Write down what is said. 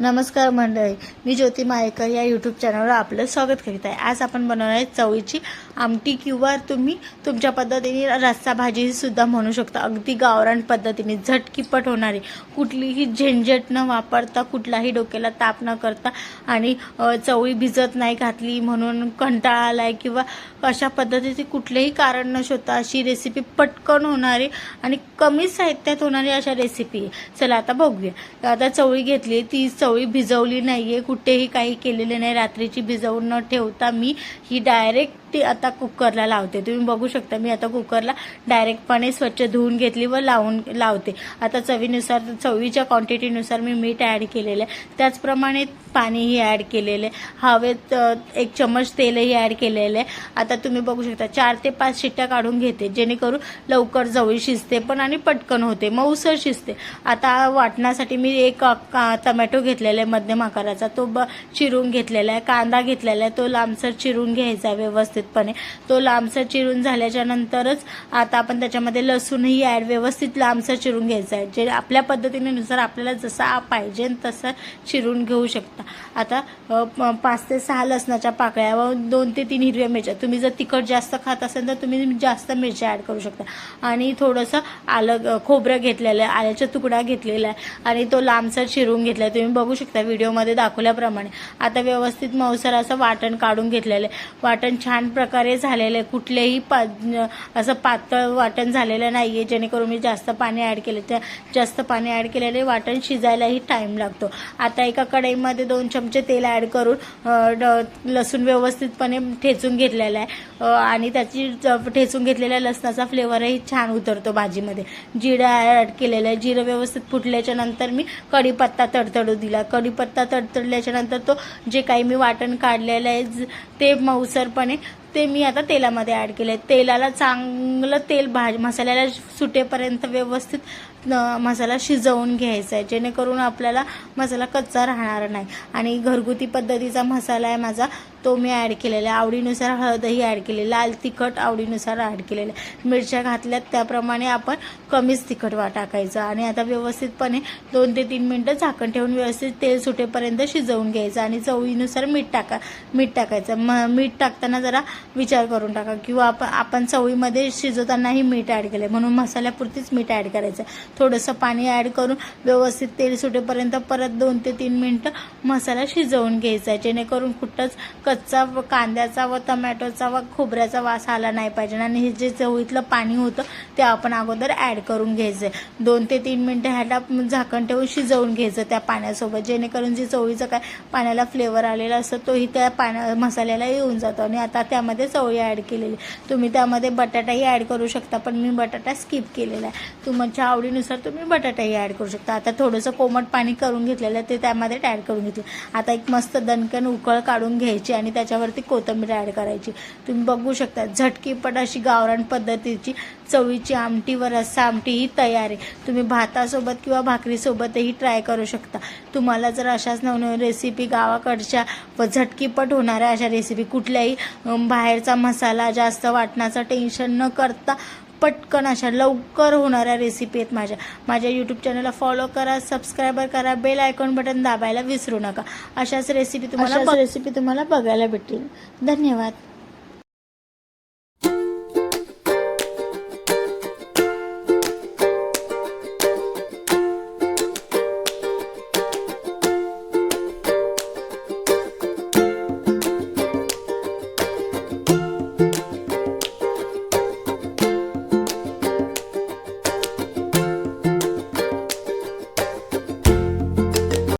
नमस्कार मंडळी मी ज्योती मायेकर या यूट्यूब चॅनलवर आपलं स्वागत करीत आहे. आज आपण बनवणार आहे चवळीची आमटी किंवा तुम्ही तुमच्या पद्धतीने रस्सा भाजी सुद्धा म्हणू शकता. अगदी गावरान पद्धतीने झटकीपट होणारी. कुठलीही झंझट न वापरता कुठलाही डोक्याला ताप न करता आणि चवळी भिजत नाही घातली म्हणून कंटाळा आलाय किंवा अशा पद्धतीचे कुठलेही कारण न शोधता अशी रेसिपी पटकन होणारी आणि कमी साहित्यात होणारी अशा रेसिपी आहे. चला आता बघूया. आता चवळी घेतली ती चवळी भिजवली नाही आहे कुठेही काही केलेले नाही रात्रीची भिजवून न ठेवता मी ही डायरेक्ट ती आता कुकरला लावते. तुम्ही बघू शकता मी आता कुकरला डायरेक्टपणे स्वच्छ धुवून घेतली व लावून लावते. आता चवीनुसार चवीच्या क्वांटिटीनुसार मी मीठ ॲड केलेलं आहे. त्याचप्रमाणे पाणीही ॲड केलेलं आहे. हवेत एक चम्मच तेलही ॲड केलेलं आहे. आता तुम्ही बघू शकता चार ते पाच शिट्ट्या काढून घेते. जेणेकरून लवकर जवळ शिजते पण आणि पटकन होते. मऊसर शिजते. आता वाटण्यासाठी मी एक का- टमॅटो घेतलेला आहे मध्यम आकाराचा. तो ब चिरून घेतलेला आहे. कांदा घेतलेला आहे. तो लांबसर चिरून घ्यायचा व्यवस्थित. व्यवस्थितपणे. तो लांबसर चिरून झाल्याच्या नंतरच आता आपण त्याच्यामध्ये लसूणही ॲड व्यवस्थित लांबसर चिरून घ्यायचं आहे. जे आपल्या पद्धतीनुसार आपल्याला जसा पाहिजे तसं चिरून घेऊ शकता. आता प- पाच ते सहा लसणाच्या पाकळ्या व दोन ते तीन हिरव्या मिरच्या. तुम्ही जर तिखट जास्त खात असेल तर तुम्ही जास्त मिरच्या ॲड करू शकता. आणि थोडंसं आलं खोबरं घेतलेलं आहे आल्याचा तुकडा घेतलेला आहे. आणि तो लांबसर चिरून घेतला आहे. तुम्ही बघू शकता व्हिडिओमध्ये दाखवल्याप्रमाणे. आता व्यवस्थित मऊसर असं वाटण काढून घेतलेलं आहे. वाटण छान प्रकारे झालेलं आहे कुठलेही पा असं पातळ वाटण झालेलं नाही आहे जेणेकरून मी जास्त पाणी ॲड केलं. त्या जास्त पाणी ॲड केलेले वाटण शिजायलाही टाईम लागतो. आता एका कढईमध्ये दोन चमचे तेल ॲड करून ड- लसूण व्यवस्थितपणे ठेचून घेतलेला आहे. आणि त्याची ठेचून घेतलेल्या लसणाचा फ्लेवरही छान उतरतो भाजीमध्ये. जिरं ॲड केलेलं आहे. जिरं व्यवस्थित फुटल्याच्या नंतर मी कढीपत्ता तडतडू दिला. कढीपत्ता तडतडल्याच्या नंतर तो जे काही मी वाटण काढलेलं आहे ते मऊसरपणे ते मी आता तेलामध्ये ॲड केले तेलाला चांगलं तेल भाज मसाल्याला सुटेपर्यंत व्यवस्थित मसाला शिजवून घ्यायचा आहे जेणेकरून आपल्याला मसाला कच्चा राहणार नाही. आणि घरगुती पद्धतीचा मसाला आहे माझा तो मी ॲड केलेला आहे. आवडीनुसार हळदही ॲड केली लाल तिखट आवडीनुसार ॲड केलेलं आहे. मिरच्या घातल्यात त्याप्रमाणे आपण कमीच तिखट वा टाकायचं. आणि आता व्यवस्थितपणे दोन ते तीन मिनटं झाकण ठेवून व्यवस्थित तेल सुटेपर्यंत शिजवून घ्यायचं. आणि चवीनुसार मीठ टाका मीठ टाकायचं. म मीठ टाकताना जरा विचार करून टाका. किंवा आपण आपण चवळीमध्ये शिजवतानाही मीठ ॲड केलं म्हणून मसाल्यापुरतीच मीठ ॲड करायचं. थोडंसं पाणी ॲड करून व्यवस्थित तेल सुटेपर्यंत परत दोन ते तीन मिनटं मसाला शिजवून घ्यायचा आहे. जेणेकरून कुठंच कच्चा व कांद्याचा व टमॅटोचा व खोबऱ्याचा वास आला नाही पाहिजे. आणि हे जे चवळीतलं पाणी होतं ते आपण अगोदर ॲड करून घ्यायचं आहे. दोन ते तीन मिनटं ह्याला झाकण ठेवून शिजवून घ्यायचं त्या पाण्यासोबत. जेणेकरून जे चवळीचं काय पाण्याला फ्लेवर आलेला असतो तोही त्या पाण्या मसाल्याला येऊन जातो. आणि आता त्यामध्ये चवळी ॲड केलेली. तुम्ही त्यामध्ये बटाटाही ॲड करू शकता पण मी बटाटा स्किप केलेला आहे. तुमच्या आवडीनुसार तुम्ही बटाटाही ॲड करू शकता. आता थोडंसं कोमट पाणी करून घेतलेलं ते त्यामध्ये ॲड करून घेतलं. आता एक मस्त दणकण उकळ काढून घ्यायची आणि त्याच्यावरती कोथिंबीर ॲड करायची. तुम्ही बघू शकता झटकीपट अशी गावरान पद्धतीची चवीची आमटी व रस्सा आमटी ही तयार आहे. तुम्ही भातासोबत किंवा भाकरीसोबतही ट्राय करू शकता. तुम्हाला जर अशाच नवनवीन रेसिपी गावाकडच्या व झटकीपट होणाऱ्या अशा रेसिपी कुठल्याही बाहेरचा मसाला जास्त वाटण्याचं टेन्शन न करता पटकन अशा लवकर होणाऱ्या रेसिपी आहेत माझ्या. माझ्या यूट्यूब चॅनलला फॉलो करा सबस्क्राईबर करा बेल आयकॉन बटन दाबायला विसरू नका. अशाच रेसिपी तुम्हाला रेसिपी तुम्हाला बघायला भेटतील. धन्यवाद.